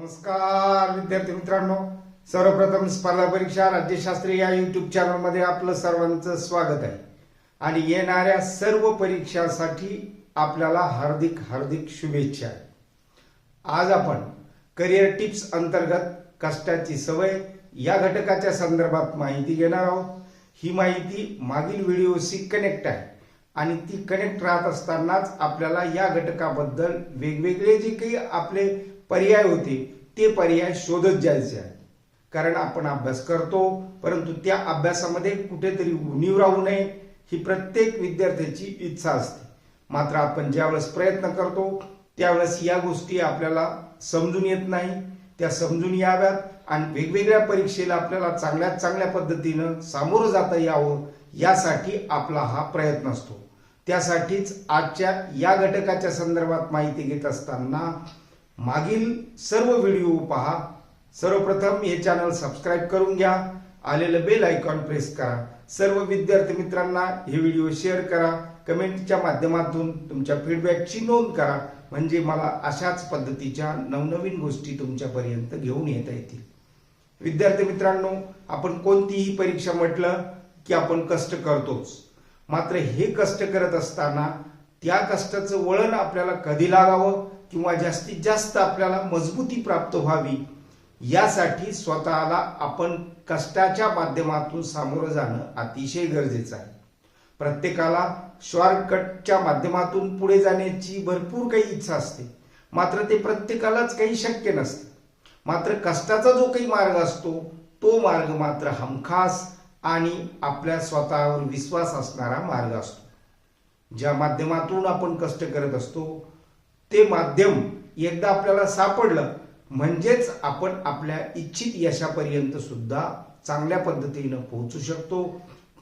नमस्कार विद्यार्थी मित्रांनो. सर्वप्रथम स्पर्धा परीक्षा राज्यशास्त्री या युट्यूब चॅनलमध्ये आपलं सर्वांचं स्वागत आहे. आणि येणाऱ्या सर्व परीक्षांसाठी आपल्याला हार्दिक हार्दिक शुभेच्छा. आज आपण करिअर टिप्स अंतर्गत कष्टाची सवय या घटकाच्या संदर्भात माहिती घेणार आहोत. ही माहिती मागील व्हिडिओशी कनेक्ट आहे. आणि ती कनेक्ट राहत असतानाच आपल्याला या घटकाबद्दल वेगवेगळे जे काही आपले पर्याय होते. ते पर्याय शोधत जायचे. आहे कारण आपण अभ्यास करतो परंतु त्या अभ्यासामध्ये कुठेतरी उणीव राहू नये ही प्रत्येक विद्यार्थ्याची इच्छा असते. मात्र आपण ज्यावेळेस प्रयत्न करतो त्यावेळेस या गोष्टी आपल्याला समजून येत नाही. त्या समजून याव्यात आणि वेगवेगळ्या परीक्षेला आपल्याला चांगल्यात चांगल्या पद्धतीनं सामोरं जाता यावं यासाठी आपला हा प्रयत्न असतो. त्यासाठीच आजच्या या घटकाच्या संदर्भात माहिती घेत असताना मागील सर्व व्हिडिओ पहा. सर्वप्रथम हे चॅनल सबस्क्राईब करून घ्या. आलेलं बेल आयकॉन प्रेस करा. सर्व विद्यार्थी मित्रांना हे व्हिडिओ शेअर करा. कमेंटच्या माध्यमातून तुमच्या फीडबॅकची नोंद करा. म्हणजे मला अशाच पद्धतीच्या नवनवीन गोष्टी तुमच्यापर्यंत घेऊन येता येतील. विद्यार्थी मित्रांनो आपण कोणतीही परीक्षा म्हटलं की आपण कष्ट करतोच. मात्र हे कष्ट करत असताना त्या कष्टाचं वळण आपल्याला कधी लागावं? किंवा जास्तीत जास्त आपल्याला मजबूती प्राप्त व्हावी यासाठी स्वतःला आपण कष्टाच्या माध्यमातून सामोरं जाणं अतिशय गरजेचं आहे. प्रत्येकाला शॉर्टकटच्या माध्यमातून पुढे जाण्याची भरपूर काही इच्छा असते. मात्र ते प्रत्येकालाच काही शक्य नसते. मात्र कष्टाचा जो काही मार्ग असतो तो मार्ग मात्र हमखास आणि आपल्या स्वतःवर विश्वास असणारा मार्ग असतो. ज्या माध्यमातून आपण कष्ट करत असतो ते माध्यम एकदा आपल्याला सापडलं म्हणजेच आपण आपल्या इच्छित यशापर्यंत सुद्धा चांगल्या पद्धतीनं पोहोचू शकतो.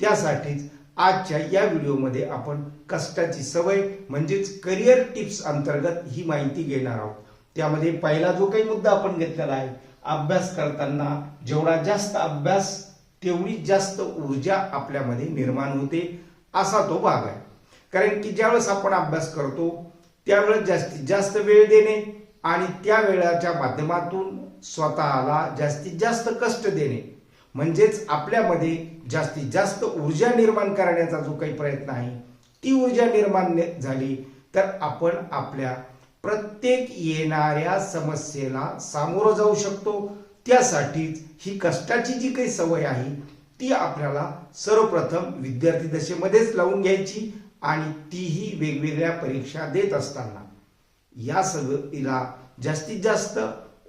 त्यासाठीच आजच्या या व्हिडिओमध्ये आपण कष्टाची सवय म्हणजेच करिअर टिप्स अंतर्गत ही माहिती घेणार आहोत. त्यामध्ये पहिला जो काही मुद्दा आपण घेतलेला आहे अभ्यास करताना जेवढा जास्त अभ्यास तेवढी जास्त ऊर्जा आपल्यामध्ये निर्माण होते असा तो भाग आहे. कारण की ज्यावेळेस आपण अभ्यास करतो त्यावेळेस जास्तीत जास्त वेळ देणे आणि त्या वेळाच्या माध्यमातून स्वतःला जास्तीत जास्त कष्ट देणे. म्हणजेच आपल्यामध्ये जास्तीत जास्त ऊर्जा निर्माण करण्याचा जो काही प्रयत्न आहे ती ऊर्जा निर्माण झाली तर आपण आपल्या प्रत्येक येणाऱ्या समस्येला सामोरं जाऊ शकतो. त्यासाठीच ही कष्टाची जी काही सवय आहे ती आपल्याला सर्वप्रथम विद्यार्थी दशेमध्येच लावून घ्यायची. आणि तीही वेगवेगळ्या परीक्षा देत असताना या सगळीला जास्तीत जास्त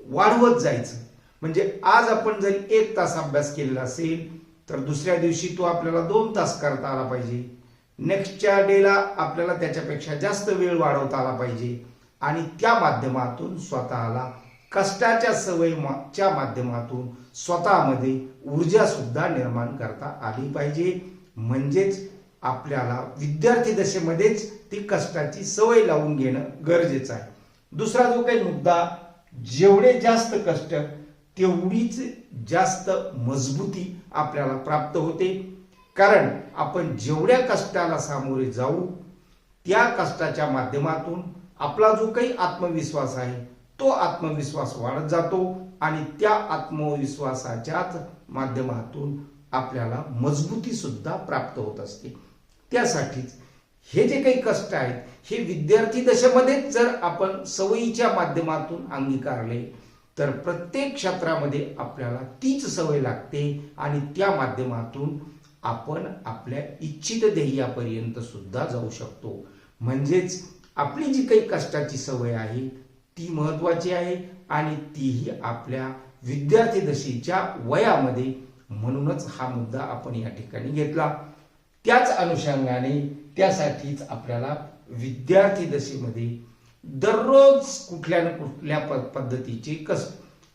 वाढवत जायचं. म्हणजे आज आपण जरी एक तास अभ्यास केलेला असेल तर दुसऱ्या दिवशी तो आपल्याला दोन तास करता आला पाहिजे. नेक्स्टच्या डेला आपल्याला त्याच्यापेक्षा जास्त वेळ वाढवता आला पाहिजे. आणि त्या माध्यमातून स्वतःला कष्टाच्या सवयीच्या माध्यमातून स्वतःमध्ये ऊर्जा सुद्धा निर्माण करता आली पाहिजे. म्हणजेच आपल्याला विद्यार्थी दशेमध्येच ती कष्टाची सवय लावून घेणं गरजेचं आहे. दुसरा जो काही मुद्दा जेवढे जास्त कष्ट तेवढीच जास्त मजबूती आपल्याला प्राप्त होते. कारण आपण जेवढ्या कष्टाला सामोरे जाऊ त्या कष्टाच्या माध्यमातून आपला जो काही आत्मविश्वास आहे तो आत्मविश्वास वाढत जातो आणि त्या आत्मविश्वासाच्याच माध्यमातून आपल्याला मजबूती सुद्धा प्राप्त होत असते. त्यासाठीच हे जे काही कष्ट आहेत हे विद्यार्थी दशेमध्येच जर आपण सवयीच्या माध्यमातून अंगीकारले तर प्रत्येक क्षेत्रामध्ये आपल्याला तीच सवय लागते आणि त्या माध्यमातून आपण आपल्या इच्छित ध्येयापर्यंत सुद्धा जाऊ शकतो. म्हणजेच आपली जी काही कष्टाची सवय आहे ती महत्वाची आहे आणि तीही आपल्या विद्यार्थी दशेच्या वयामध्ये म्हणूनच हा मुद्दा आपण या ठिकाणी घेतला. त्याच अनुषंगाने त्यासाठीच आपल्याला विद्यार्थी दशेमध्ये दररोज कुठल्या ना कुठल्या प- पद्धतीचे कष्ट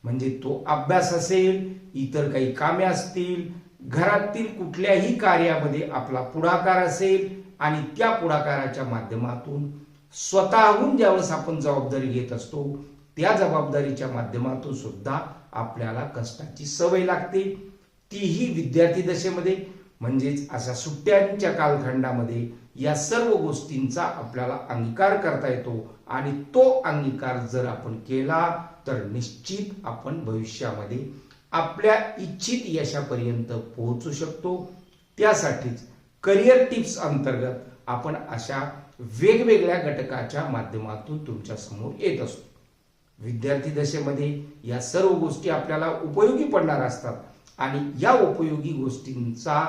म्हणजे तो अभ्यास असेल इतर काही कामे असतील घरातील कुठल्याही कार्यामध्ये आपला पुढाकार असेल आणि त्या पुढाकाराच्या माध्यमातून स्वतःहून ज्यावेळेस आपण जबाबदारी घेत असतो त्या जबाबदारीच्या माध्यमातून सुद्धा आपल्याला कष्टाची सवय लागते. तीही विद्यार्थी दशेमध्ये म्हणजेच अशा सुट्ट्यांच्या कालखंडामध्ये या सर्व गोष्टींचा आपल्याला अंगीकार करता येतो आणि तो अंगीकार जर आपण केला तर निश्चित आपण भविष्यामध्ये आपल्या इच्छित यशापर्यंत पोहोचू शकतो. त्यासाठीच करिअर टिप्स अंतर्गत आपण अशा वेगवेगळ्या घटकाच्या माध्यमातून तुमच्यासमोर येत असतो. विद्यार्थी दशेमध्ये या सर्व गोष्टी आपल्याला उपयोगी पडणार असतात आणि या उपयोगी गोष्टींचा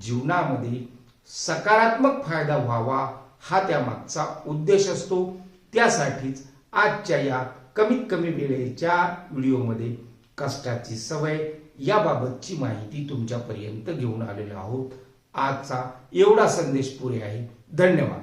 जीवनामध्ये सकारात्मक फायदा व्हावा हा त्यामागचा उद्देश असतो. त्यासाठीच आजच्या या कमीत कमी वेळेच्या व्हिडिओमध्ये कष्टाची सवय याबाबतची माहिती तुमच्यापर्यंत घेऊन आलेलो आहोत. आजचा एवढा संदेश पुरे आहे. धन्यवाद.